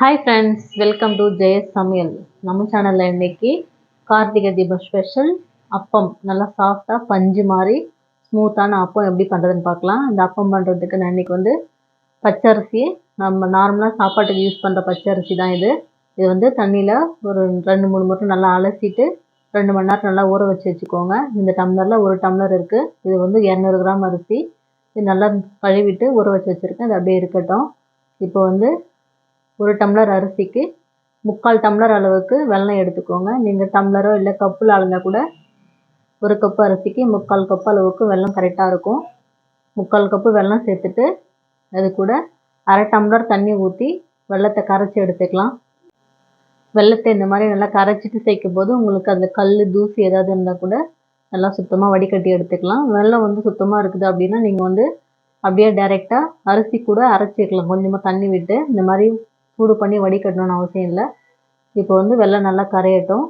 Hi friends welcome to Jayas சமையல் நம்ம சேனலில் இன்னைக்கு கார்த்திகை தீபம் ஸ்பெஷல் அப்பம் நல்லா சாஃப்டாக பஞ்சு மாதிரி ஸ்மூத்தான அப்பம் எப்படி பண்ணுறதுன்னு பார்க்கலாம். இந்த அப்பம் பண்ணுறதுக்கு நான் இன்றைக்கி வந்து பச்சரிசி நம்ம நார்மலாக சாப்பாட்டுக்கு யூஸ் பண்ணுற பச்சரிசி தான் இது. இது வந்து தண்ணியில் ஒரு ரெண்டு மூணு முறை நல்லா அலசிட்டு ரெண்டு மணி நேரம் நல்லா ஊற வச்சு வச்சுக்கோங்க. இந்த டம்ளரில் ஒரு டம்ளர் இருக்குது இது வந்து இரநூறு கிராம் அரிசி. இது நல்லா கழுவிட்டு ஊற வச்சு வச்சுருக்கேன். அது அப்படியே இருக்கட்டும். இப்போ வந்து ஒரு டம்ளர் அரிசிக்கு முக்கால் டம்ளர் அளவுக்கு வெல்லம் எடுத்துக்கோங்க. நீங்கள் டம்ளரோ இல்லை கப்பில் அளந்தால் கூட ஒரு கப்பு அரிசிக்கு முக்கால் கப்பு அளவுக்கு வெல்லம் கரெக்டாக இருக்கும். முக்கால் கப்பு வெல்லம் சேர்த்துட்டு அது கூட அரை டம்ளர் தண்ணி ஊற்றி வெள்ளத்தை கரைச்சி எடுத்துக்கலாம். வெள்ளத்தை இந்த மாதிரி நல்லா கரைச்சிட்டு சேர்க்கும் போது உங்களுக்கு அதில் கல் தூசி ஏதாவது இருந்தால் கூட நல்லா சுத்தமாக வடிகட்டி எடுத்துக்கலாம். வெள்ளம் வந்து சுத்தமாக இருக்குது அப்படின்னா நீங்கள் வந்து அப்படியே டைரெக்டாக அரிசி கூட அரைச்சிக்கலாம் கொஞ்சமாக தண்ணி விட்டு இந்த மாதிரி சூடு பண்ணி வடிகட்டணும்னு அவசியம் இல்லை. இப்போ வந்து வெள்ளம் நல்லா கரையட்டும்.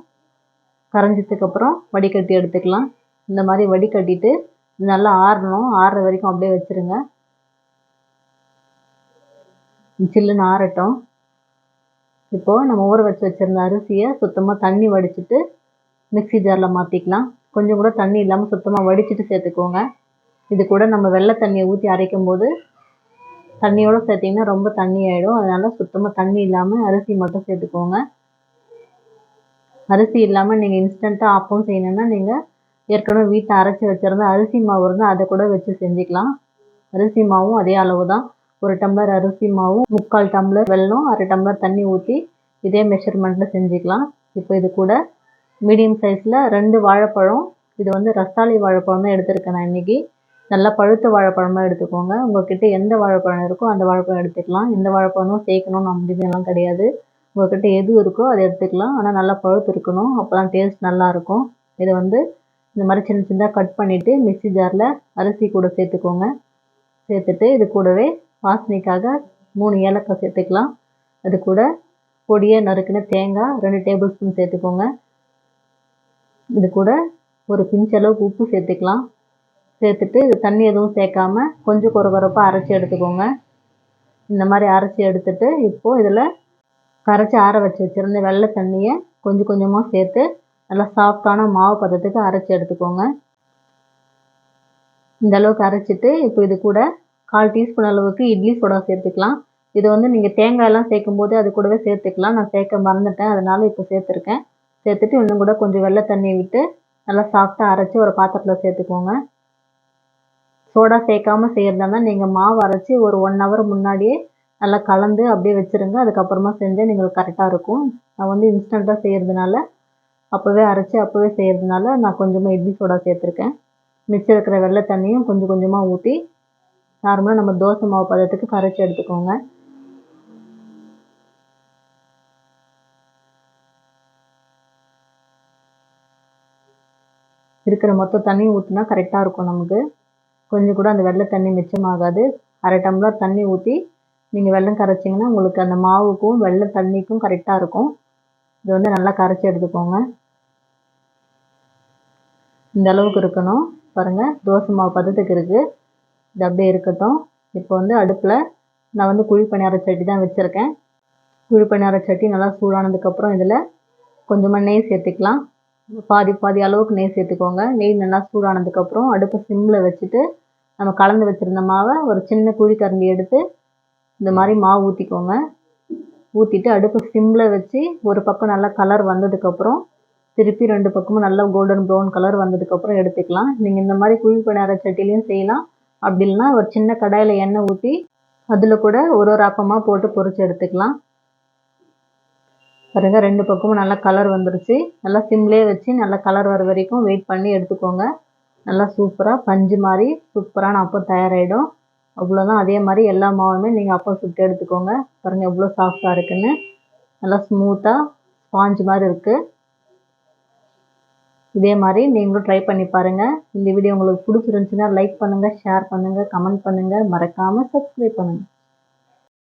கரைஞ்சதுக்கப்புறம் வடிகட்டி எடுத்துக்கலாம். இந்த மாதிரி வடிகட்டிட்டு நல்லா ஆறணும். ஆறுற வரைக்கும் அப்படியே வச்சுருங்க. சில்லுன்னு ஆறட்டும். இப்போது நம்ம ஊற வச்சு வச்சுருந்த அரிசியை சுத்தமாக தண்ணி வடிச்சிட்டு மிக்ஸி ஜாரில் மாற்றிக்கலாம் கொஞ்சம் கூட தண்ணி இல்லாமல் சுத்தமாக வடிச்சிட்டு சேர்த்துக்கோங்க. இது கூட நம்ம வெள்ளை தண்ணியை ஊற்றி அரைக்கும் போது தண்ணியோடு சேர்த்திங்கன்னா ரொம்ப தண்ணி ஆகிடும் அதனால் சுத்தமாக தண்ணி இல்லாமல் அரிசி மட்டும் சேர்த்துக்கோங்க. அரிசி இல்லாமல் நீங்கள் இன்ஸ்டண்ட்டாக ஆப்பம் செய்யணுன்னா நீங்கள் ஏற்கனவே வீட்டில் அரைச்சி வச்சுருந்த அரிசி மாவு இருந்தால் அதை கூட வச்சு செஞ்சுக்கலாம். அரிசி மாவும் அதே அளவு தான் ஒரு டம்ளர் அரிசி மாவும் முக்கால் டம்ளர் வெல்லம் அரை டம்ளர் தண்ணி ஊற்றி இதே மெஷர்மெண்ட்டில் செஞ்சுக்கலாம். இப்போ இது கூட மீடியம் சைஸில் ரெண்டு வாழைப்பழம் இது வந்து ரஸ்தாளி வாழைப்பழம் தான் எடுத்திருக்கேன் நான் இன்றைக்கி நல்லா பழுத்த வாழைப்பழமாக எடுத்துக்கோங்க. உங்கள்கிட்ட எந்த வாழைப்பழம் இருக்கோ அந்த வாழைப்பழம் எடுத்துக்கலாம். எந்த வாழைப்பழமும் சேர்க்கணும்னு அப்படின்லாம் கிடையாது. உங்கள்கிட்ட எது இருக்கோ அதை எடுத்துக்கலாம். ஆனால் நல்லா பழுத்து இருக்கணும். அப்போ தான் டேஸ்ட் நல்லாயிருக்கும் இதை வந்து இந்த மாதிரி சின்ன சின்னதாக கட் பண்ணிவிட்டு மிக்சி ஜாரில் அரிசி கூட சேர்த்துக்கோங்க. சேர்த்துட்டு இது கூடவே வாசனைக்காக மூணு ஏலக்காய் சேர்த்துக்கலாம். அது கூட பொடியை நறுக்கின தேங்காய் ரெண்டு டேபிள் ஸ்பூன் சேர்த்துக்கோங்க. இது கூட ஒரு பிஞ்ச் அளவுக்கு உப்பு சேர்த்துக்கலாம். சேர்த்துட்டு இது தண்ணி எதுவும் சேர்க்காம கொஞ்சம் கொரகொரப்பாக அரைச்சி எடுத்துக்கோங்க. இந்த மாதிரி அரைச்சி எடுத்துட்டு இப்போது இதில் கரைச்சி ஆற வச்சு வச்சுருந்த வெள்ளை தண்ணியை கொஞ்சம் கொஞ்சமாக சேர்த்து நல்லா சாஃப்டான மாவு பதத்துக்கு அரைச்சி எடுத்துக்கோங்க. இந்த அளவுக்கு அரைச்சிட்டு இப்போ இது கூட கால் டீஸ்பூன் அளவுக்கு இட்லி சோடா சேர்த்துக்கலாம். இது வந்து நீங்கள் தேங்காயெல்லாம் சேர்க்கும் போது அது கூடவே சேர்த்துக்கலாம். நான் சேர்க்க மறந்துட்டேன். அதனால் இப்போ சேர்த்துருக்கேன். சேர்த்துட்டு இன்னும் கூட கொஞ்சம் வெள்ளை தண்ணியை விட்டு நல்லா சாஃப்டாக அரைச்சி ஒரு பாத்திரத்தில் சேர்த்துக்கோங்க. சோடா சேர்க்காம செய்கிறதா நீங்கள் மாவு அரைச்சி ஒரு ஒன் ஹவர் முன்னாடியே நல்லா கலந்து அப்படியே வச்சுருங்க. அதுக்கப்புறமா செஞ்சால் நீங்கள் கரெக்டாக இருக்கும். நான் வந்து இன்ஸ்டண்ட்டாக செய்கிறதுனால அப்போவே அரைச்சி அப்போவே செய்கிறதுனால நான் கொஞ்சமாக இட்லி சோடா சேர்த்துருக்கேன். மிச்சம் இருக்கிற வெள்ளை தண்ணியும் கொஞ்சம் கொஞ்சமாக ஊற்றி நார்மலாக நம்ம தோசை மாவு பதத்துக்கு கரைச்சி எடுத்துக்கோங்க. இருக்கிற மொத்த தண்ணியும் ஊற்றினா கரெக்டாக இருக்கும் நமக்கு. கொஞ்சம் கூட அந்த வெள்ளை தண்ணி மிச்சமாகாது. அரை டம்ளர் தண்ணி ஊற்றி நீங்கள் வெள்ளம் கரைச்சிங்கன்னா உங்களுக்கு அந்த மாவுக்கும் வெள்ளை தண்ணிக்கும் கரெக்டாக இருக்கும். இது வந்து நல்லா கரைச்சி எடுத்துக்கோங்க. இந்த அளவுக்கு இருக்கணும். பாருங்கள் தோசை மாவு பதத்துக்கு இருக்குது இது அப்படியே இருக்கட்டும். இப்போ வந்து அடுப்பில் நான் வந்து குழி பணியார சட்டி தான் வச்சுருக்கேன். குழி பணியார சட்டி நல்லா சூடானதுக்கப்புறம் இதில் கொஞ்சமாக நெய் சேர்த்துக்கலாம். பாதி பாதி அளவுக்கு நெய் சேர்த்துக்கோங்க. நெய் நல்லா சூடானதுக்கப்புறம் அடுப்பை சிம்மில் வச்சுட்டு நம்ம கலந்து வச்சுருந்த மாவை ஒரு சின்ன குழி கரண்டி எடுத்து இந்த மாதிரி மாவு ஊற்றிக்கோங்க ஊற்றிட்டு அடுப்பு சிம்மில் வச்சு ஒரு பக்கம் நல்லா கலர் வந்ததுக்கப்புறம் திருப்பி ரெண்டு பக்கமும் நல்லா கோல்டன் ப்ரௌன் கலர் வந்ததுக்கப்புறம் எடுத்துக்கலாம். நீங்கள் இந்த மாதிரி குழி பணியார சட்டிலையும் செய்யலாம். அப்படி இல்லைன்னா ஒரு சின்ன கடாயில் எண்ணெய் ஊற்றி அதில் கூட ஒரு ஒரு அப்பமாக போட்டு பொறிச்சு எடுத்துக்கலாம். பாருங்கள் ரெண்டு பக்கமும் நல்லா கலர் வந்துருச்சு. நல்லா சிம்லேயே வச்சு நல்லா கலர் வர வரைக்கும் வெயிட் பண்ணி எடுத்துக்கோங்க. நல்லா சூப்பராக பஞ்சு மாதிரி சூப்பரான அப்பம் தயாராகிடும் அவ்வளோதான் அதே மாதிரி எல்லா மாவுமே நீங்கள் அப்பம் சுட்டு எடுத்துக்கோங்க. பாருங்கள் எவ்வளோ சாஃப்டாக இருக்குன்னு. நல்லா ஸ்மூத்தாக ஸ்பாஞ்சு மாதிரி இருக்குது இதே மாதிரி நீங்களும் ட்ரை பண்ணி பாருங்கள் இந்த வீடியோ உங்களுக்கு பிடிச்சிருந்துச்சுன்னா லைக் பண்ணுங்கள் ஷேர் பண்ணுங்கள் கமெண்ட் பண்ணுங்கள் மறக்காமல் சப்ஸ்கிரைப் பண்ணுங்கள்